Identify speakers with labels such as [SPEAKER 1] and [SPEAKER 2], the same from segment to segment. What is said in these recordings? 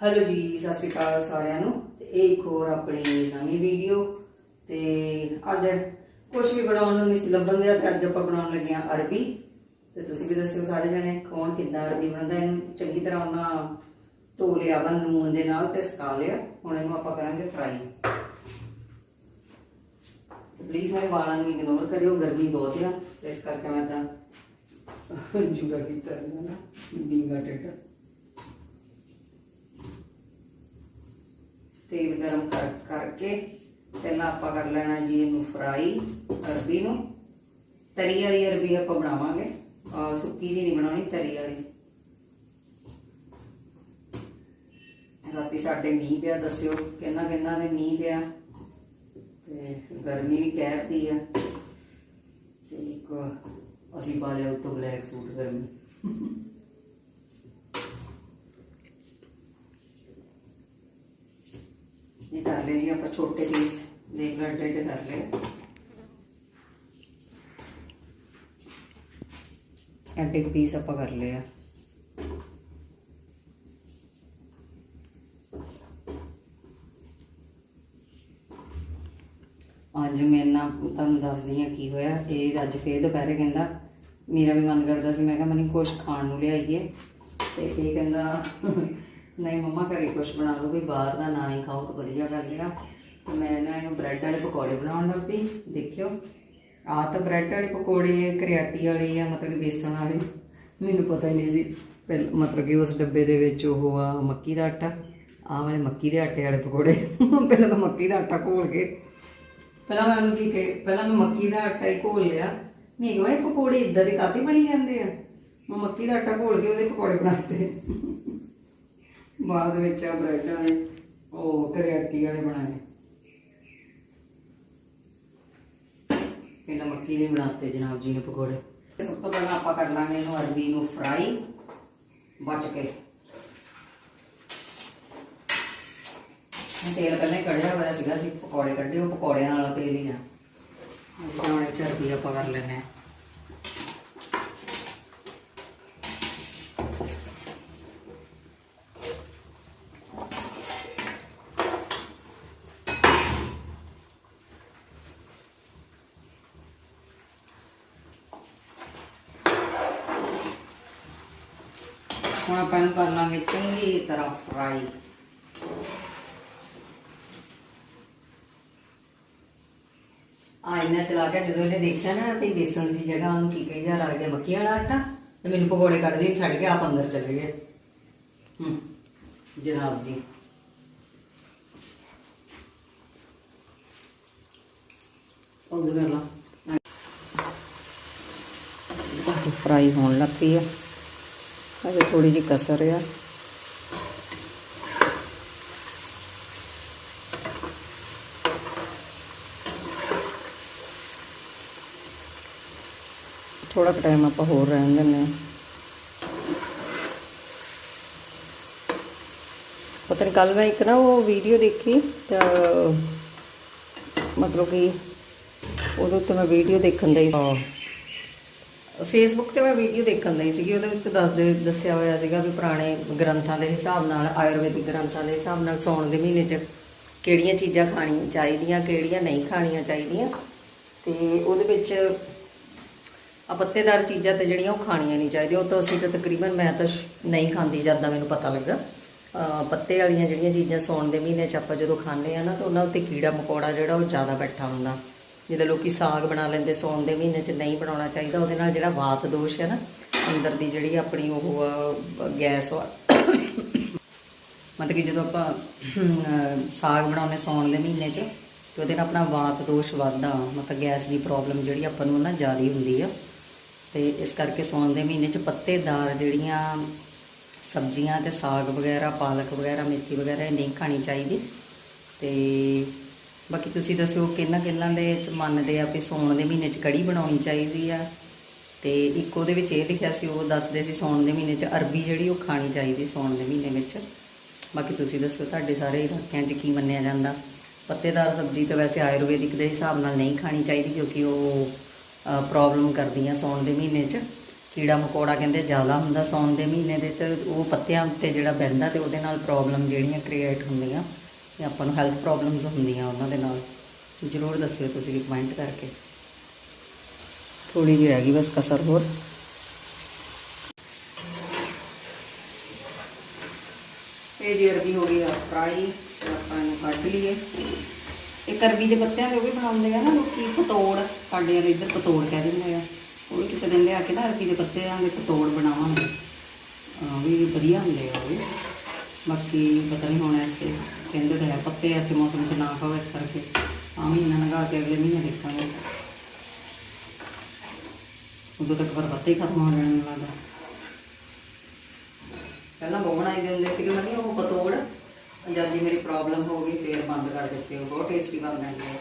[SPEAKER 1] Hello ਜੀ, ਸਤਿ ਸ਼੍ਰੀ ਅਕਾਲ ਸਾਰਿਆਂ ਨੂੰ। ਤੇ ਇਹ ਇੱਕ ਹੋਰ ਆਪਣੀ ਨਵੀਂ ਵੀਡੀਓ। ਤੇ ਅੱਜ ਕੁਝ ਵੀ ਬਣਾਉਣ ਨੂੰ ਨਹੀਂ ਲੱਭਣ ਦਿਆ ਅੱਜ ਆਪਾਂ ਬਣਾਉਣ ਲੱਗੇ ਹਾਂ ਅਰਬੀ। ਤੇ ਤੁਸੀਂ ਵੀ ਦੱਸਿਓ ਸਾਰੇ ਜਣੇ, ਕੌਣ ਕਿੱਦਾਂ ਅਰਬੀ ਬਣਾਉਂਦਾ ਇਹਨੂੰ ਚੰਗੀ ਤਰ੍ਹਾਂ ਉਹਨਾਂ ਧੋ ਲਿਆ ਵਾ ਨੂਨ ਦੇ ਨਾਲ ਤੇ ਸੁਕਾ ਲਿਆ। ਹੁਣ ਇਹਨੂੰ ਆਪਾਂ ਕਰਾਂਗੇ ਫਰਾਈ ਪਲੀਜ਼ ਮੇਰੇ ਵਾਲਾਂ ਨੂੰ ਇਗਨੋਰ ਕਰਿਓ, ਗਰਮੀ ਬਹੁਤ ਆ। ਇਸ ਕਰਕੇ ਮੈਂ ਤਾਂ ਜੂੜਾ ਕੀਤਾ ਨਾ ਬਿੰਗਾ ਟੇਟਾ ਤੇਲ ਗਰਮ ਕਰ ਕਰਕੇ ਪਹਿਲਾਂ ਆਪਾਂ ਕਰ ਲੈਣਾ ਜੀ ਇਹਨੂੰ ਫਰਾਈ ਅਰਬੀ ਨੂੰ। ਤਰੀ ਵਾਲੀ ਅਰਬੀ ਆਪਾਂ ਬਣਾਵਾਂਗੇ। ਸੁੱਕੀ ਜੀ ਨਹੀਂ ਬਣਾਉਣੀ, ਤਰੀ ਵਾਲੀ। ਰਾਤੀ ਸਾਡੇ ਮੀਂਹ ਪਿਆ, ਦੱਸਿਓ ਕਿੰਨਾ ਕਿੰਨਾ ਦੇ ਮੀਂਹ ਪਿਆ। ਤੇ ਗਰਮੀ ਵੀ ਕਹਿਤੀ ਆ। ਤੇ ਇੱਕ, ਅਸੀਂ ਪਾ ਲਿਆ ਉੱਤੋਂ ਬਲੈਕ ਸੂਟ ਗਰਮੀ ਇਹ ਕਰ ਲਏ ਜੀ, ਆਪਾਂ ਛੋਟੇ ਪੀਸ ਦੇਖ ਲਓ ਕਰ ਲਏ। ਐਡੇ ਪੀਸ ਆਪਾਂ ਕਰ ਲਏ ਆ। ਅੱਜ ਮੈਂ ਨਾ ਤੁਹਾਨੂੰ ਦੱਸਦੀ ਆ ਕੀ ਹੋਇਆ। ਇਹ ਅੱਜ ਫੇਰ ਦੁਪਹਿਰੇ ਕਹਿੰਦਾ, ਮੇਰਾ ਵੀ ਮਨ ਕਰਦਾ ਸੀ, ਮੈਂ ਕਿਹਾ ਮੈਨੂੰ ਕੁਛ ਖਾਣ ਨੂੰ ਲਿਆਈਏ। ਤੇ ਇਹ ਕਹਿੰਦਾ ਨਹੀਂ, ਮੰਮਾ ਘਰੇ ਕੁਛ ਬਣਾ ਲਓ ਵੀ ਬਾਹਰ ਦਾ ਨਾ ਹੀ ਖਾਓ ਤਾਂ ਵਧੀਆ ਗੱਲ ਲਿਆ ਤੇ ਮੈਂ ਨਾ ਇਹਨੂੰ ਬ੍ਰੈਡ ਵਾਲੇ ਪਕੌੜੇ ਬਣਾਉਣ ਲੱਗ ਪਈ, ਦੇਖਿਓ। ਆ ਤਾਂ ਬ੍ਰੈਡ ਵਾਲੇ ਪਕੌੜੇ, ਕਰਿਆਟੀ ਵਾਲੇ ਆ, ਮਤਲਬ ਬੇਸਣ ਵਾਲੇ। ਮੈਨੂੰ ਪਤਾ ਹੀ ਨਹੀਂ ਸੀ, ਪਹਿਲ, ਮਤਲਬ ਕਿ ਉਸ ਡੱਬੇ ਦੇ ਵਿੱਚ ਉਹ ਆ ਮੱਕੀ ਦਾ ਆਟਾ। ਆਹ ਵਾਲੇ ਮੱਕੀ ਦੇ ਆਟੇ ਵਾਲੇ ਪਕੌੜੇ। ਪਹਿਲਾਂ ਮੈਂ ਮੱਕੀ ਦਾ ਆਟਾ ਘੋਲ ਕੇ। ਪਹਿਲਾਂ ਮੈਂ ਉਹਨੂੰ ਕੀ ਕਹੇ ਪਹਿਲਾਂ ਮੈਂ ਮੱਕੀ ਦਾ ਆਟਾ ਹੀ ਘੋਲ ਲਿਆ। ਮੈਂ ਕਿਹਾ ਇਹ ਪਕੌੜੇ ਇਦਾਂ ਦੇ ਕਾਤੇ ਬਣੀ ਜਾਂਦੇ ਆ? ਮੈਂ ਮੱਕੀ ਦਾ ਆਟਾ ਘੋਲ ਕੇ ਉਹਦੇ ਪਕੌੜੇ ਬਣਾਤੇ। ਬਾਅਦ ਵਿੱਚ ਆ ਬ੍ਰੈਡ ਵਾਲੇ ਉਹ ਕਰਿਆਟੀ ਵਾਲੇ ਬਣਾਏ। ਪਹਿਲਾਂ ਮੱਕੀ ਦੇ ਬਣਾਤੇ ਜਨਾਬ ਜੀ ਨੇ ਪਕੌੜੇ। ਸਭ ਤੋਂ ਪਹਿਲਾਂ ਆਪਾਂ ਕਰ ਲਾਂਗੇ ਇਹਨੂੰ ਅਰਬੀ ਨੂੰ ਫਰਾਈ ਬਚ ਕੇ। ਤੇਲ ਪਹਿਲਾਂ ਹੀ ਕੱਢਿਆ ਹੋਇਆ ਸੀਗਾ ਸੀ ਪਕੌੜੇ ਕੱਢੇ ਉਹ ਪਕੌੜਿਆਂ ਵਾਲਾ ਤੇਲ ਹੀ ਆ। ਹੁਣ ਇਹ 'ਚ ਅਰਬੀ ਆਪਾਂ ਕਰ ਲੈਨੇ ਆ ਹੁਣ ਕਰ ਲਾਂਗੇ ਚੰਗੀ ਤਰ੍ਹਾਂ ਫਰਾਈ ਆ ਚਲਾ ਕੇ ਜਦੋਂ ਇਹਨੇ ਦੇਖਿਆ ਨਾ ਵੀ ਬੇਸਣ ਦੀ ਜਗ੍ਹਾ ਉਹਨੂੰ ਕੀ ਕਹੀ ਜਾ ਲੱਗ ਗਿਆ ਮੱਕੀ ਵਾਲਾ ਆਟਾ, ਤੇ ਮੈਨੂੰ ਪਕੌੜੇ ਕੱਢਦੇ ਛੱਡ ਕੇ ਆਪ ਅੰਦਰ ਚਲੇ ਗਏ। ਹੂੰ, ਜਨਾਬ ਜੀ। ਉਹ ਕਰ ਲਾ ਫਰਾਈ ਹੋਣ ਲੱਗ ਪਈ ਆ। ਅਜੇ ਥੋੜੀ ਜਿਹੀ ਕਸਰ ਆ। ਥੋੜਾ ਟਾਈਮ ਆਪਾਂ ਹੋਰ ਰਹਿਣ ਦਿੰਦੇ ਹਾਂ। ਪਤਾ ਨਹੀਂ ਕੱਲ ਮੈਂ ਇੱਕ ਨਾ ਉਹ ਵੀਡੀਓ ਦੇਖੀ ਤਾਂ, ਮਤਲਬ ਕਿ ਉਹਦੇ ਉੱਤੇ ਮੈਂ ਵੀਡੀਓ ਦੇਖਣ ਦਾ ਹੀ। ਫੇਸਬੁੱਕ ਤੇ ਮੈਂ ਵੀਡੀਓ ਦੇਖਣ ਲਈ ਸੀਗੀ, ਉਹਦੇ ਵਿੱਚ ਦੱਸਦੇ ਦੱਸਿਆ ਹੋਇਆ ਸੀਗਾ ਵੀ ਪੁਰਾਣੇ ਗ੍ਰੰਥਾਂ ਦੇ ਹਿਸਾਬ ਨਾਲ, ਆਯੁਰਵੈਦਿਕ ਗ੍ਰੰਥਾਂ ਦੇ ਹਿਸਾਬ ਨਾਲ ਸੌਣ ਦੇ ਮਹੀਨੇ 'ਚ ਕਿਹੜੀਆਂ ਚੀਜ਼ਾਂ ਖਾਣੀਆਂ ਚਾਹੀਦੀਆਂ, ਕਿਹੜੀਆਂ ਨਹੀਂ ਖਾਣੀਆਂ ਚਾਹੀਦੀਆਂ। ਤੇ ਉਹਦੇ ਵਿੱਚ ਆ ਪੱਤੇਦਾਰ ਚੀਜ਼ਾਂ ਤੇ ਜਿਹੜੀਆਂ ਉਹ ਖਾਣੀਆਂ ਨਹੀਂ ਚਾਹੀਦੀਆਂ, ਉਹ ਤਾਂ ਅਸੀਂ ਤਾਂ ਤਕਰੀਬਨ ਮੈਂ ਤਾਂ ਨਹੀਂ ਖਾਂਦੀ ਜਦ ਮੈਨੂੰ ਪਤਾ ਲੱਗਾ। ਪੱਤੇ ਵਾਲੀਆਂ ਜਿਹੜੀਆਂ ਚੀਜ਼ਾਂ ਸੌਣ ਦੇ ਮਹੀਨੇ 'ਚ ਆਪਾਂ ਜਦੋਂ ਖਾਂਦੇ ਆ ਨਾ, ਤਾਂ ਉਹਨਾਂ ਉੱਤੇ ਕੀੜਾ ਮਕੌੜਾ ਜਿਹੜਾ ਉਹ ਜ਼ਿਆਦਾ ਬੈਠਾ ਹੁੰਦਾ। ਜਿੱਦਾਂ ਲੋਕੀ ਸਾਗ ਬਣਾ ਲੈਂਦੇ ਸੌਣ ਦੇ ਮਹੀਨੇ 'ਚ ਨਹੀਂ ਬਣਾਉਣਾ ਚਾਹੀਦਾ ਉਹਦੇ ਨਾਲ ਜਿਹੜਾ ਵਾਤ ਦੋਸ਼ ਹੈ ਨਾ ਅੰਦਰ ਦੀ ਜਿਹੜੀ ਆਪਣੀ ਉਹ ਆ, ਗੈਸ ਵਾ। ਮਤਲਬ ਕਿ ਜਦੋਂ ਆਪਾਂ ਸਾਗ ਬਣਾਉਂਦੇ ਸੌਣ ਦੇ ਮਹੀਨੇ 'ਚ ਤੇ ਉਹਦੇ ਨਾਲ ਆਪਣਾ ਵਾਤ ਦੋਸ਼ ਵੱਧਦਾ ਮਤਲਬ ਗੈਸ ਦੀ ਪ੍ਰੋਬਲਮ ਜਿਹੜੀ ਆਪਾਂ ਨੂੰ ਨਾ ਜ਼ਿਆਦਾ ਹੁੰਦੀ ਆ। ਤੇ ਇਸ ਕਰਕੇ ਸੌਣ ਦੇ ਮਹੀਨੇ 'ਚ ਪੱਤੇਦਾਰ ਜਿਹੜੀਆਂ ਸਬਜ਼ੀਆਂ ਤੇ ਸਾਗ ਵਗੈਰਾ ਪਾਲਕ ਵਗੈਰਾ ਮੇਥੀ ਵਗੈਰਾ ਇਹ ਨਹੀਂ ਖਾਣੀ ਚਾਹੀਦੀ। ਤੇ ਬਾਕੀ ਤੁਸੀਂ ਦੱਸਿਓ ਕਿੰਨਾ ਕਿੰਨਾ ਦੇ ਚ ਮੰਨਦੇ ਆ ਵੀ ਸੌਣ ਦੇ ਮਹੀਨੇ 'ਚ ਕੜੀ ਬਣਾਉਣੀ ਚਾਹੀਦੀ ਆ? ਤੇ ਇੱਕ ਉਹਦੇ ਵਿੱਚ ਇਹ ਲਿਖਿਆ ਸੀ, ਉਹ ਦੱਸਦੇ ਸੀ ਸੌਣ ਦੇ ਮਹੀਨੇ 'ਚ ਅਰਬੀ ਜਿਹੜੀ ਉਹ ਖਾਣੀ ਚਾਹੀਦੀ ਸੌਣ ਦੇ ਮਹੀਨੇ ਵਿੱਚ। ਬਾਕੀ ਤੁਸੀਂ ਦੱਸੋ ਤੁਹਾਡੇ ਸਾਰੇ ਇਲਾਕਿਆਂ 'ਚ ਕੀ ਮੰਨਿਆ ਜਾਂਦਾ? ਪੱਤੇਦਾਰ ਸਬਜ਼ੀ ਤਾਂ ਵੈਸੇ ਆਯੁਰਵੈਦਿਕ ਦੇ ਹਿਸਾਬ ਨਾਲ ਨਹੀਂ ਖਾਣੀ ਚਾਹੀਦੀ ਕਿਉਂਕਿ ਉਹ ਪ੍ਰੋਬਲਮ ਕਰਦੀਆਂ ਸੌਣ ਦੇ ਮਹੀਨੇ 'ਚ। ਕੀੜਾ ਮਕੌੜਾ ਕਹਿੰਦੇ ਜ਼ਿਆਦਾ ਹੁੰਦਾ ਸੌਣ ਦੇ ਮਹੀਨੇ ਦੇ ਤੇ ਉਹ ਪੱਤਿਆਂ ਉੱਤੇ ਜਿਹੜਾ ਬਹਿੰਦਾ ਤੇ ਉਹਦੇ ਨਾਲ ਪ੍ਰੋਬਲਮ ਜਿਹੜੀਆਂ ਕ੍ਰੀਏਟ ਹੁੰਦੀਆਂ। ਤੇ ਆਪਾਂ ਨੂੰ ਹੈਲਥ ਪ੍ਰੋਬਲਮਸ ਹੁੰਦੀਆਂ ਉਹਨਾਂ ਦੇ ਨਾਲ। ਜ਼ਰੂਰ ਦੱਸਿਓ ਤੁਸੀਂ ਵੀ ਕਮੈਂਟ ਕਰਕੇ। ਥੋੜੀ ਜਿਹੀ ਰਹਿ ਗਈ ਬਸ ਕਸਰ ਹੋਰ। ਇਹ ਜੀ ਅਰਬੀ ਹੋ ਗਈ ਆ ਫਰਾਈ ਆਪਾਂ ਇਹਨੂੰ ਕੱਢ ਲਈਏ। ਇਹ ਅਰਬੀ ਦੇ ਪੱਤਿਆਂ ਦੇ ਉਹ ਵੀ ਬਣਾਉਂਦੇ ਆ ਨਾ ਲੋਕੀ, ਪਤੋੜ, ਸਾਡੇ ਵਾਲੇ ਇੱਧਰ ਪਤੋੜ ਕਹਿ ਦਿੰਦੇ ਆ। ਉਹ ਵੀ ਕਿਸੇ ਦਿਨ ਲਿਆ ਕੇ ਨਾ ਅਰਬੀ ਦੇ ਪੱਤਿਆਂ ਦੇ ਪਤੋੜ ਬਣਾਵਾਂਗੇ। ਆ ਵੀ ਵਧੀਆ ਹੁੰਦੇ ਆ ਉਹ ਵੀ। ਬਾਕੀ ਪਤਾ ਨਹੀਂ ਹੁਣ ਐਸੇ ਕਹਿੰਦੇ ਤਾਂ ਹੈ ਪੱਤੇ ਐਸੇ ਮੌਸਮ 'ਚ ਨਾ ਖਾਓ ਇਸ ਕਰਕੇ। ਆ ਮਹੀਨਾ ਲਗਾ ਕੇ ਅਗਲੇ ਮਹੀਨੇ ਦੇਖਾਂਗੇ। ਉਦੋਂ ਤੱਕ ਪਰ ਪੱਤੇ ਹੀ ਖਤਮ ਹੋ ਜਾਣ ਲੱਗਦਾ ਪਹਿਲਾਂ ਬਹੁਤ ਬਣਾਈ ਦਿੰਦੇ ਹੁੰਦੇ ਸੀਗੇ ਮੈਂ ਉਹ ਪਤੋੜ ਜਦ ਦੀ ਮੇਰੀ ਪ੍ਰੋਬਲਮ ਹੋ ਗਈ, ਫੇਰ ਬੰਦ ਕਰ ਦਿੱਤੇ। ਉਹ ਬਹੁਤ ਟੇਸਟੀ ਬਣਦੇ ਨੇ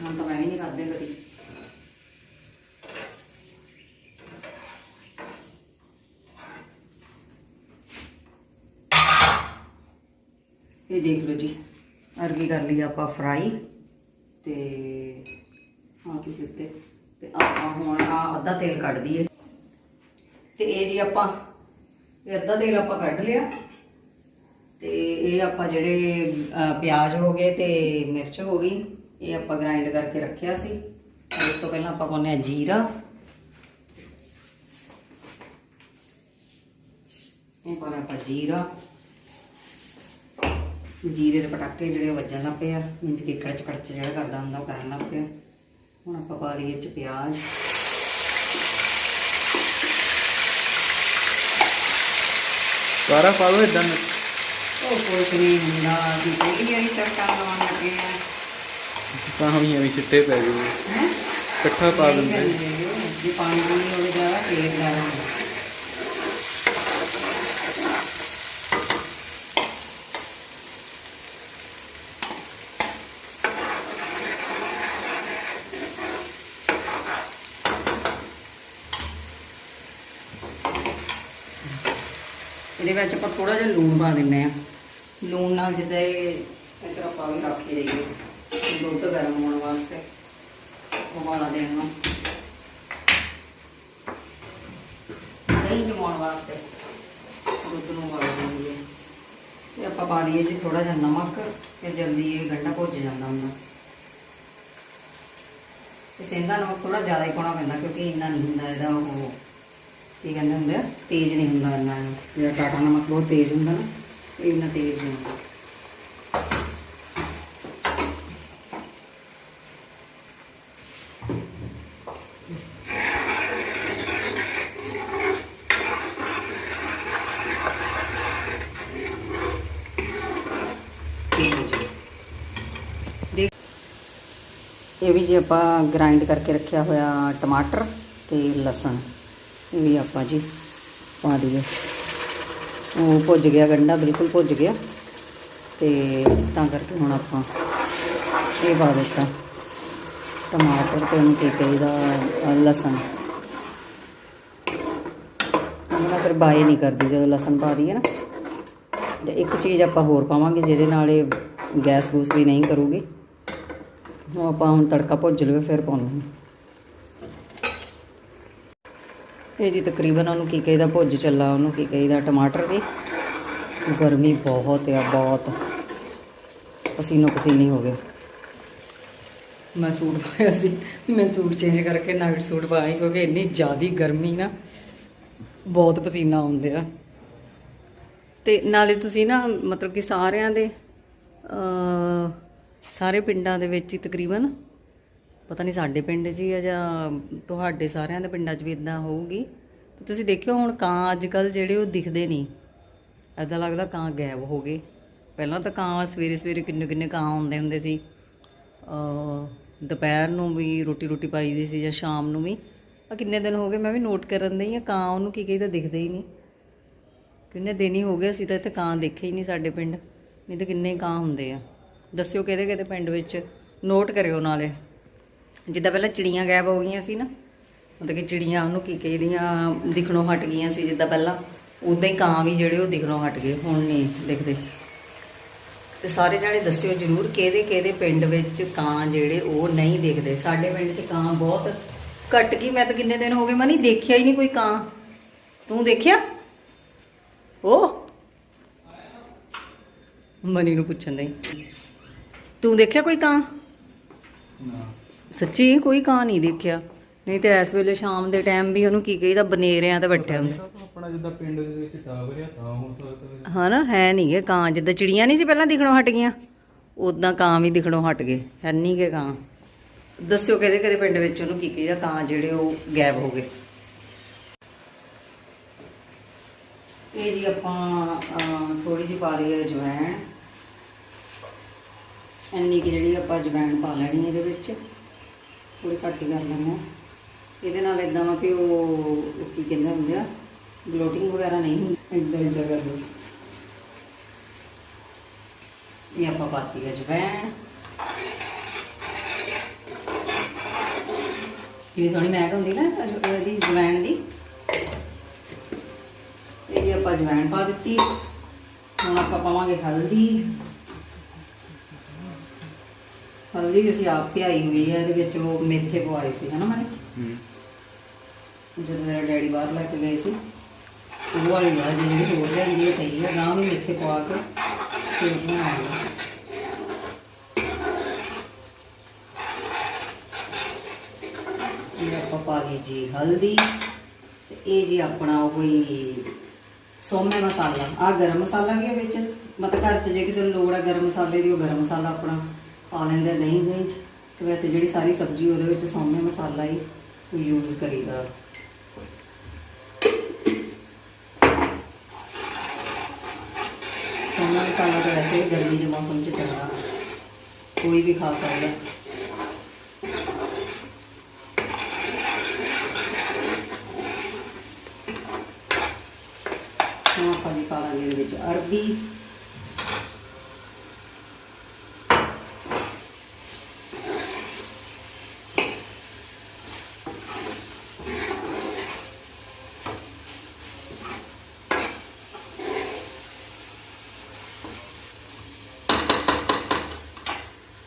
[SPEAKER 1] ਹੁਣ ਤਾਂ ਮੈਂ ਵੀ ਨਹੀਂ ਖਾਦੇ ਕਦੀ। ਇਹ ਦੇਖ ਲਓ ਜੀ ਅਰਬੀ ਕਰ ਲਈ ਆਪਾਂ ਫਰਾਈ ਤੇ ਹਾਂ ਕਿਸੇ ਉੱਤੇ ਤੇ ਆਪਾਂ ਹੁਣ ਆ ਅੱਧਾ ਤੇਲ ਕੱਢ ਦਈਏ। ਤੇ ਇਹ ਜੀ ਆਪਾਂ, ਇਹ ਅੱਧਾ ਤੇਲ ਆਪਾਂ ਕੱਢ ਲਿਆ। ਤੇ ਇਹ ਆਪਾਂ ਜਿਹੜੇ ਪਿਆਜ਼ ਹੋ ਗਏ ਤੇ ਮਿਰਚ ਹੋ ਗਈ, ਇਹ ਆਪਾਂ ਗ੍ਰਾਈਂਡ ਕਰਕੇ ਰੱਖਿਆ ਸੀ। ਇਸ ਤੋਂ ਪਹਿਲਾਂ ਆਪਾਂ ਪਾਉਂਦੇ ਆ ਜੀਰਾ। ਇਹ ਪਾਉਣਾ ਆਪਾਂ ਜੀਰਾ। ਜੀਰੇ ਦੇ ਪਟਾਕੇ ਜਿਹੜੇ ਉਹ ਵੱਜਣ ਲੱਗ ਪਏ ਆ ਇੰਜ ਕਿ ਕੜਚ ਕੜਚ ਜਿਹੜਾ ਕਰਦਾ ਹੁੰਦਾ ਉਹ ਕਰਨ ਲੱਗ ਪਿਆ। ਹੁਣ ਆਪਾਂ ਪਾ ਲਈਏ ਇਹ ਚ ਪਿਆਜ਼।
[SPEAKER 2] ਸਾਰਾ ਪਾ ਲਓ ਇਦਾਂ
[SPEAKER 1] ਉਹ ਕੁਛ ਨਹੀਂ ਹੁੰਦਾ ਅਸੀਂ ਪਹਿਲੀ ਵਾਰੀ ਤੜਕਾ ਲਾਉਣ ਲੱਗੇ ਆ।
[SPEAKER 2] ਤਾਂ ਵੀ ਐਵੇਂ ਚਿੱਟੇ ਪੈ
[SPEAKER 1] ਹੈ?
[SPEAKER 2] ਇਕੱਠਾ ਪਾ ਦਿੰਦੇ।
[SPEAKER 1] ਜੇ ਪਾਣੀ ਪੂਣੀ ਹੋਵੇ ਜ਼ਿਆਦਾ ਫੇਰ ਲੈਣਾ ਇਹਦੇ ਵਿੱਚ ਆਪਾਂ ਥੋੜਾ ਜਿਹਾ ਲੂਣ ਪਾ ਦਿੰਦੇ ਆ ਲੂਣ ਨਾਲ ਜਿੱਦਾਂ ਇਹ ਇਧਰ ਆਪਾਂ ਵੀ ਰੱਖ ਹੀ। ਦਈਏ ਦੁੱਧ ਗਰਮ ਹੋਣ ਵਾਸਤੇ ਉਬਾਲਾ ਦੇਣ ਨੂੰ। ਦਹੀਂ ਜਮਾਉਣ ਵਾਸਤੇ ਦੁੱਧ ਨੂੰ ਉਬਾਲਾ ਦੇਈਏ ਤੇ ਆਪਾਂ ਪਾ ਲਈਏ ਜੀ ਥੋੜਾ ਜਿਹਾ ਨਮਕ ਤੇ ਜਲਦੀ ਇਹ ਗੰਢਾ ਭੁੱਜ ਜਾਂਦਾ ਹੁੰਦਾ। ਤੇ ਸਿੰਦਾ ਨਮਕ ਥੋੜਾ ਜ਼ਿਆਦਾ ਹੀ ਪਾਉਣਾ ਪੈਂਦਾ ਕਿਉਂਕਿ ਇੰਨਾ ਨਹੀਂ ਹੁੰਦਾ ਇਹਦਾ ਉਹ ਕੀ ਕਹਿੰਦੇ ਹੁੰਦੇ ਆ ਤੇਜ਼ ਨਹੀਂ ਹੁੰਦਾ ਇੰਨਾ ਜਿਹੜਾ ਟਾਟਾ ਨਮਕ ਬਹੁਤ ਤੇਜ਼ ਹੁੰਦਾ ਨਾ ਇਹ ਇੰਨਾ ਤੇਜ਼ ਨਹੀਂ ਹੁੰਦਾ ਦੇਖ ਇਹ ਵੀ ਜੇ ਆਪਾਂ ਗ੍ਰਾਈਂਡ ਕਰਕੇ ਰੱਖਿਆ ਹੋਇਆ ਟਮਾਟਰ ਤੇ ਲਸਣ ਇਹ ਵੀ ਆਪਾਂ ਜੀ ਪਾ ਦਈਏ। ਉਹ ਭੁੱਜ ਗਿਆ ਗੰਡਾ ਬਿਲਕੁਲ ਭੁੱਜ ਗਿਆ। ਤੇ ਤਾਂ ਕਰਕੇ ਹੁਣ ਆਪਾਂ ਇਹ ਪਾ ਦਿੱਤਾ। ਟਮਾਟਰ ਤੇ ਉਹਨੂੰ ਕੀ ਕਹੀਦਾ, ਲਸਣ। ਉਹਨਾਂ ਫਿਰ ਬਾਏ ਨਹੀਂ ਕਰਦੀ, ਜਦੋਂ ਲਸਣ ਪਾ ਦਈਏ ਨਾ, ਤੇ ਇੱਕ ਚੀਜ਼ ਆਪਾਂ ਹੋਰ ਪਾਵਾਂਗੇ, ਜਿਹਦੇ ਨਾਲ ਇਹ ਗੈਸ ਗੂਸ ਵੀ ਨਹੀਂ ਕਰੂਗੀ। ਉਹ ਆਪਾਂ ਹੁਣ ਤੜਕਾ ਭੁੱਜ ਲਵੇ, ਫਿਰ ਪਾਉਣਾ। ਇਹ ਜੀ ਤਕਰੀਬਨ ਉਹਨੂੰ ਕੀ ਕਹੀਦਾ ਭੁੱਜ ਚੱਲਾ, ਉਹਨੂੰ ਕੀ ਕਹੀਦਾ, ਟਮਾਟਰ ਵੀ। ਗਰਮੀ ਬਹੁਤ ਆ, ਬਹੁਤ। ਪਸੀਨੋ ਪਸੀਨੀ ਹੋ ਗਏ ਮੈਂ ਸੂਟ ਪਾਇਆ ਸੀ, ਮੈਂ ਸੂਟ ਚੇਂਜ ਕਰਕੇ ਨਾਈਟ ਸੂਟ ਪਾਇਆ ਕਿਉਂਕਿ ਇੰਨੀ ਜ਼ਿਆਦੀ ਗਰਮੀ ਨਾ, ਬਹੁਤ ਪਸੀਨਾ ਆਉਂਦੇ ਆ। ਤੇ ਨਾਲੇ ਤੁਸੀਂ ਨਾ, ਮਤਲਬ ਕਿ ਸਾਰਿਆਂ ਦੇ ਸਾਰੇ ਪਿੰਡਾਂ ਦੇ ਵਿੱਚ ਹੀ ਤਕਰੀਬਨ ਪਤਾ ਨਹੀਂ ਸਾਡੇ ਪਿੰਡ 'ਚ ਹੀ ਆ ਜਾਂ ਤੁਹਾਡੇ ਸਾਰਿਆਂ ਦੇ ਪਿੰਡਾਂ 'ਚ ਵੀ ਇਦਾਂ ਹੋਊਗੀ। ਤੁਸੀਂ ਦੇਖਿਓ ਹੁਣ ਕਾਂ ਅੱਜ ਕੱਲ ਜਿਹੜੇ ਉਹ ਦਿਖਦੇ ਨਹੀਂ। ਐਦਾਂ ਲੱਗਦਾ ਕਾਂ ਗਾਇਬ ਹੋ ਗਏ। ਪਹਿਲਾਂ ਤਾਂ ਕਾਂ ਸਵੇਰੇ ਸਵੇਰੇ ਕਿੰਨੇ ਕਿੰਨੇ ਕਾਂ ਆਉਂਦੇ ਹੁੰਦੇ ਸੀ। ਦੁਪਹਿਰ ਨੂੰ ਵੀ ਰੋਟੀ ਰੋਟੀ ਪਾਈ ਦੀ ਸੀ ਜਾਂ ਸ਼ਾਮ ਨੂੰ ਵੀ। ਆ ਕਿੰਨੇ ਦਿਨ ਹੋ ਗਏ ਮੈਂ ਵੀ ਨੋਟ ਕਰਨ ਦਈ ਆ, ਕਾਂ ਉਹਨੂੰ ਕੀ ਕਹੀਦਾ ਦਿਖਦੇ ਹੀ ਨਹੀਂ। ਕਿੰਨੇ ਦਿਨ ਹੀ ਹੋ ਗਏ ਅਸੀਂ ਤਾਂ ਇੱਥੇ ਕਾਂ ਦੇਖੇ ਹੀ ਨਹੀਂ ਸਾਡੇ ਪਿੰਡ। ਨਹੀਂ ਤਾਂ ਕਿੰਨੇ ਕਾਂ ਹੁੰਦੇ ਆ। ਦੱਸਿਓ ਕਿਹਦੇ ਕਿਹਦੇ ਪਿੰਡ ਵਿੱਚ। ਨੋਟ ਕਰਿਓ ਨਾਲੇ। ਜਿੱਦਾਂ ਪਹਿਲਾਂ ਚਿੜੀਆਂ ਗਾਇਬ ਹੋ ਗਈਆਂ ਸੀ ਨਾ, ਮਤਲਬ ਕਿ ਚਿੜੀਆਂ ਉਹਨੂੰ ਕੀ ਕਹਿੰਦੀਆਂ, ਦਿਖਣੋਂ ਹਟ ਗਈਆਂ ਸੀ ਜਿੱਦਾਂ ਪਹਿਲਾਂ ਉਦਾਂ ਹੀ ਕਾਂ ਵੀ ਜਿਹੜੇ ਉਹ ਦਿਖਣੋਂ ਹਟ ਗਏ, ਹੁਣ ਨਹੀਂ ਦਿਖਦੇ। ਤੇ ਸਾਰੇ ਜਾਣੇ ਦੱਸਿਓ ਜਰੂਰ ਕਿਹਦੇ ਕਿਹਦੇ ਪਿੰਡ ਵਿੱਚ ਕਾਂ ਜਿਹੜੇ ਉਹ ਨਹੀਂ ਦਿਖਦੇ। ਸਾਡੇ ਪਿੰਡ 'ਚ ਕਾਂ ਬਹੁਤ ਕੱਟ ਗਈ, ਮੈਂ ਤਾਂ ਕਿੰਨੇ ਦਿਨ ਹੋ ਗਏ ਮਨੀ ਦੇਖਿਆ ਹੀ ਨਹੀਂ ਕੋਈ ਕਾਂ। ਤੂੰ ਦੇਖਿਆ? ਉਹ ਮਨੀ ਨੂੰ ਪੁੱਛਣ ਨਹੀਂ ਤੂੰ ਦੇਖਿਆ ਕੋਈ ਕਾਂ?
[SPEAKER 2] ਨਾ।
[SPEAKER 1] ਸੱਚੀ ਕੋਈ ਕਾਂ ਨਹੀਂ ਦੇਖਿਆ। ਨਹੀਂ ਤੇ ਇਸ ਵੇਲੇ ਸ਼ਾਮ ਦੇ ਟਾਈਮ ਵੀ ਉਹਨੂੰ ਕੀ ਕਹੀਦਾ ਬਨੇਰਿਆਂ ਤੇ ਬੈਠੇ ਹੁੰਦੇ।
[SPEAKER 2] ਆਪਣਾ ਜਿੱਦਾਂ ਪਿੰਡ ਦੇ ਵਿੱਚ ਟਾਵਰ ਆ ਤਾਂ ਹੋ ਸਕਦਾ
[SPEAKER 1] ਹਨਾ ਹੈ ਨਹੀਂ ਗੇ ਕਾਂ ਜਿੱਦਾਂ ਚਿੜੀਆਂ ਨਹੀਂ ਸੀ ਪਹਿਲਾਂ ਦਿਖਣੋਂ ਹਟ ਗਈਆਂ ਉਦਾਂ ਕਾਂ ਵੀ ਦਿਖਣੋਂ ਹਟ ਗਏ ਹੈ ਨਹੀਂ ਗੇ ਕਾਂ। ਦੱਸਿਓ ਕਿਹਦੇ ਕਿਹਦੇ ਪਿੰਡ ਵਿੱਚ ਉਹਨੂੰ ਕੀ ਕਹੀਦਾ ਕਾਂ ਜਿਹੜੇ ਉਹ ਗਾਇਬ ਹੋ ਗਏ। ਇਹ ਜੀ ਆਪਾਂ ਥੋੜੀ ਜਿਹੀ ਪਾ ਲਈ ਹੈ ਜਵੈਣ ਇੰਨੀ ਕਿ ਜਿਹੜੀ ਆਪਾਂ ਜਵੈਣ ਪਾ ਲੈਣੀ ਇਹਦੇ ਵਿੱਚ। ਥੋੜੀ ਘੱਟ ਹੀ ਕਰ ਲੈਣਾ ਇਹਦੇ ਨਾਲ ਇਦਾਂ ਵਾ ਕਿ ਉਹ ਕੀ ਕਹਿੰਦੇ ਹੁੰਦੇ ਆ ਬਲੋਟਿੰਗ ਵਗੈਰਾ ਨਹੀਂ ਹੁੰਦੀ। ਇਦਾਂ ਇਦਾਂ ਕਰ ਲਓ। ਇਹ ਆਪਾਂ ਪਾਤੀ ਹੈ ਜਵੈਣ ਇਹ ਸੋਹਣੀ ਮਹਿਕ ਹੁੰਦੀ ਨਾ ਇਹਦੀ ਜਵੈਣ ਦੀ। ਇਹ ਆਪਾਂ ਜਵੈਣ ਪਾ ਦਿੱਤੀ। ਹੁਣ ਆਪਾਂ ਪਾਵਾਂਗੇ ਹਲਦੀ। ਹਲਦੀ ਵੀ ਅਸੀਂ ਆਪ ਪਿਆਈ ਹੋਈ ਹੈ ਇਹਦੇ ਵਿੱਚ ਉਹ ਮੇਥੇ ਪਵਾਏ ਸੀ ਹਨਾ ਮੈਂ
[SPEAKER 2] ਹੂੰ।
[SPEAKER 1] ਜਦੋਂ ਮੇਰਾ ਡੈਡੀ ਬਾਹਰ ਲੈ ਕੇ ਗਏ ਸੀ ਉਹ ਵਾਲੀ ਆ ਜਿਹੜੀ ਹੋਰ ਲੈਂਦੀ ਹੈ ਸਹੀ ਹੈ ਨਾ ਵੀ ਮੇਥੇ ਪਵਾ ਕੇ ਫਿਰ ਬਣਾਉਂਦੇ ਇਹ ਆਪਾਂ ਪਾ ਲਈ ਜੀ ਹਲਦੀ ਤੇ ਇਹ ਜੀ ਆਪਣਾ ਉਹ ਹੀ ਸੋਮੇ ਮਸਾਲਾ ਆ ਗਰਮ ਮਸਾਲਾ ਵੀ ਵਿੱਚ ਮਤਲਬ ਘਰ 'ਚ ਜੇ ਕਿਸੇ ਨੂੰ ਲੋੜ ਹੈ ਗਰਮ ਮਸਾਲੇ ਦੀ ਉਹ ਗਰਮ ਮਸਾਲਾ ਆਪਣਾ ਪਾ ਲੈਂਦੇ ਦਹੀਂ ਦਹੀਂ 'ਚ ਤੇ ਵੈਸੇ ਜਿਹੜੀ ਸਾਰੀ ਸਬਜ਼ੀ ਉਹਦੇ ਵਿੱਚ ਸੋਮੇ ਮਸਾਲਾ ਹੀ ਯੂਜ਼ ਕਰੀਦਾ। ਸੋਮਾ ਮਸਾਲਾ ਤਾਂ ਵੈਸੇ ਗਰਮੀ ਦੇ ਮੌਸਮ 'ਚ ਚੰਗਾ ਕੋਈ ਵੀ ਖਾ ਸਕਦਾ। ਹੁਣ ਆਪਾਂ ਜੀ ਪਾ ਲਾਂਗੇ ਵਿੱਚ ਅਰਬੀ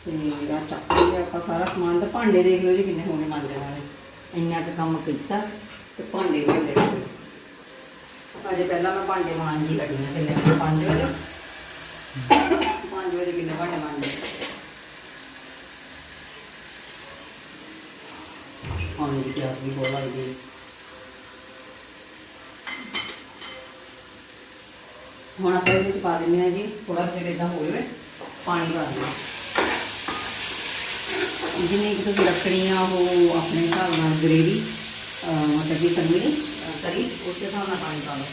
[SPEAKER 1] ਤੇ ਆ ਚੱਕ ਆਪਾਂ ਸਾਰਾ ਸਮਾਨ ਤੇ ਭਾਂਡੇ ਦੇਖ ਲਓ ਜੀ ਕਿੰਨੇ ਹੋ ਗਏ ਮਾਂਜਣ ਵਾਲੇ ਇੰਨਾ ਕੁ ਕੰਮ ਕੀਤਾ ਤੇ ਭਾਂਡੇ ਵੀ ਅਜੇ ਪਹਿਲਾਂ ਮੈਂ ਭਾਂਡੇ ਮਾਂਜੀ ਕੱਢੀ ਆ ਕਿੰਨੇ 5 ਵਜੇ। 5 ਵਜੇ ਕਿੰਨੇ ਭਾਂਡੇ ਮਾਂਜੇ? ਪਾਣੀ ਦੀ ਪਿਆਸ ਵੀ ਬਹੁਤ ਲੱਗਦੀ ਹੁਣ ਆਪਾਂ ਇਹਦੇ ਵਿੱਚ ਪਾ ਦਿੰਦੇ ਆ ਜੀ ਥੋੜਾ ਜਿਹਾ ਇਦਾਂ ਹੋ ਜਾਵੇ ਪਾਣੀ ਪਾ ਦਿੰਦੇ ਜਿੰਨੀ ਕਿ ਤੁਸੀਂ ਰੱਖਣੀ ਆ ਉਹ ਆਪਣੇ ਹਿਸਾਬ ਨਾਲ ਗ੍ਰੇਵੀ ਮਤਲਬ ਕਿ ਤੰਦੂਰੀ ਅਹ ਤਰੀ ਉਸੇ ਹਿਸਾਬ ਨਾਲ ਪਾਣੀ ਪਾ ਲਓ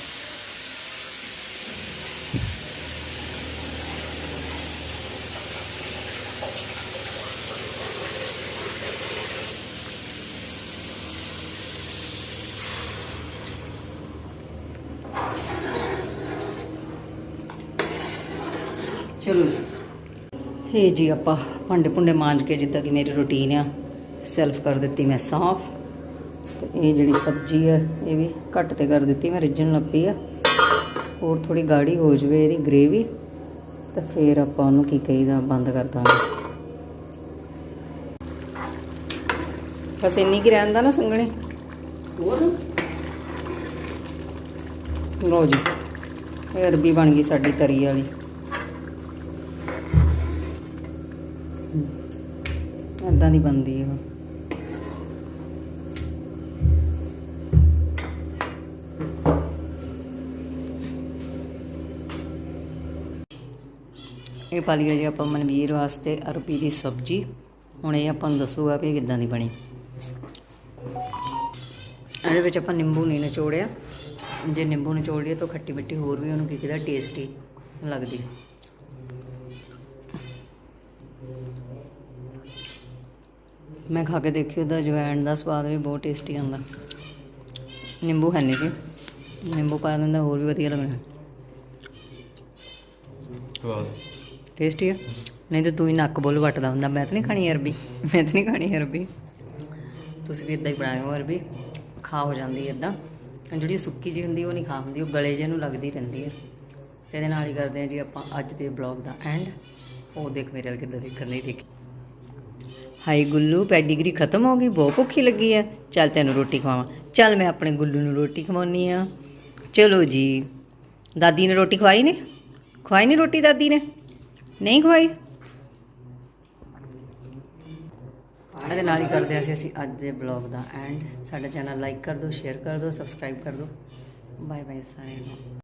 [SPEAKER 1] ਚਲੋ ਜੀ ਇਹ ਜੀ ਆਪਾਂ ਭਾਂਡੇ ਭੁੰਡੇ ਮਾਂਜ ਕੇ ਜਿੱਦਾਂ ਕਿ ਮੇਰੀ ਰੁਟੀਨ ਆ ਸੈਲਫ ਕਰ ਦਿੱਤੀ ਮੈਂ ਸਾਫ਼। ਤੇ ਇਹ ਜਿਹੜੀ ਸਬਜ਼ੀ ਆ ਇਹ ਵੀ ਘੱਟ ਤੇ ਕਰ ਦਿੱਤੀ ਮੈਂ ਰਿੱਝਣ ਲੱਪੀ ਆ। ਹੋਰ ਥੋੜੀ ਗਾੜੀ ਹੋ ਜਵੇ ਇਹਦੀ ਗ੍ਰੇਵੀ ਤੇ ਫਿਰ ਆਪਾਂ ਉਹਨੂੰ ਕੀ ਕਹੀਦਾ ਬੰਦ ਕਰ ਦਾਂਗੇ। ਬਸ ਇੰਨੀ ਕੀ ਰਹਿੰਦਾ ਨਾ ਸੰਗਣੇ ਹੋਰ? ਲੋ ਜੀ ਇਹ ਅਰਬੀ ਬਣ ਗਈ ਸਾਡੀ ਤਰੀ ਵਾਲੀ। ਇਦਾਂ ਦੀ ਬਣਦੀ ਹੈ ਉਹ। ਇਹ ਪਾ ਲਈ ਜੀ ਆਪਾਂ ਮਨਵੀਰ ਵਾਸਤੇ ਅਰਬੀ ਦੀ ਸਬਜ਼ੀ। ਹੁਣ ਇਹ ਆਪਾਂ ਨੂੰ ਦੱਸੂਗਾ ਵੀ ਇਹ ਕਿੱਦਾਂ ਦੀ ਬਣੀ। ਇਹਦੇ ਵਿੱਚ ਆਪਾਂ ਨਿੰਬੂ ਨਹੀਂ ਨਿਚੋੜਿਆ। ਜੇ ਨਿੰਬੂ ਨਿਚੋੜ ਲਈਏ ਤਾਂ ਖੱਟੀ ਮਿੱਠੀ ਹੋਰ ਵੀ ਉਹਨੂੰ ਕੀ ਕਿਹਦਾ ਟੇਸਟੀ ਲੱਗਦੀ। ਮੈਂ ਖਾ ਕੇ ਦੇਖੀ ਉਹਦਾ ਜਵੈਣ ਦਾ ਸਵਾਦ ਵੀ ਬਹੁਤ ਟੇਸਟੀ ਆਉਂਦਾ। ਨਿੰਬੂ ਹੈ ਨਹੀਂ ਸੀ ਨਿੰਬੂ ਪਾ ਦਿੰਦਾ ਹੋਰ ਵੀ ਵਧੀਆ ਲੱਗਣਾ
[SPEAKER 2] ਸਵਾਦ
[SPEAKER 1] ਟੇਸਟੀ ਆ। ਨਹੀਂ ਤਾਂ ਤੂੰ ਹੀ ਨੱਕ ਬੁੱਲ ਵੱਟਦਾ ਹੁੰਦਾ। ਮੈਂ ਤਾਂ ਨਹੀਂ ਖਾਣੀ ਅਰਬੀ। ਮੈਂ ਤਾਂ ਨਹੀਂ ਖਾਣੀ ਅਰਬੀ। ਤੁਸੀਂ ਵੀ ਇਦਾਂ ਹੀ ਬਣਾਇਓ ਅਰਬੀ। ਖਾ ਹੋ ਜਾਂਦੀ ਹੈ ਇਦਾਂ ਜਿਹੜੀ ਸੁੱਕੀ ਜੀ ਹੁੰਦੀ ਉਹ ਨਹੀਂ ਖਾ ਹੁੰਦੀ। ਉਹ ਗਲੇ ਜਿਹੇ ਨੂੰ ਲੱਗਦੀ ਰਹਿੰਦੀ ਹੈ ਤੇ ਇਹਦੇ ਨਾਲ ਹੀ ਕਰਦੇ ਹਾਂ ਜੀ ਆਪਾਂ ਅੱਜ ਦੇ ਬਲੌਗ ਦਾ ਐਂਡ ਉਹ ਦੇਖ ਮੇਰੇ ਵੱਲ ਕਿੱਦਾਂ ਦੇਖਣ ਨਹੀਂ ਦੇਖੀ ਹਾਈ ਗੁੱਲੂ ਪੈਡੀਗਰੀ ਖਤਮ ਹੋ ਗਈ, ਬਹੁਤ ਭੁੱਖੀ ਲੱਗੀ ਹੈ ਚੱਲ ਤੈਨੂੰ ਰੋਟੀ ਖਵਾਵਾਂ। ਚੱਲ ਮੈਂ ਆਪਣੇ ਗੁੱਲੂ ਨੂੰ ਰੋਟੀ ਖਵਾਉਣੀ ਆ। ਚਲੋ ਜੀ, ਦਾਦੀ ਨੇ ਰੋਟੀ ਖਵਾਈ ਨੇ? ਖਵਾਈ ਨਹੀਂ ਰੋਟੀ ਦਾਦੀ ਨੇ? ਨਹੀਂ ਖਵਾਈ? ਇਹਦੇ ਨਾਲ ਹੀ ਕਰਦੇ ਹਾਂ ਅਸੀਂ ਅਸੀਂ ਅੱਜ ਦੇ ਬਲੌਗ ਦਾ ਐਂਡ ਸਾਡਾ ਚੈਨਲ ਲਾਈਕ ਕਰ ਦਿਓ ਸ਼ੇਅਰ ਕਰ ਦਿਓ ਸਬਸਕ੍ਰਾਈਬ ਕਰ ਦਿਓ। ਬਾਏ ਬਾਏ ਸਾਰਿਆਂ ਨੂੰ।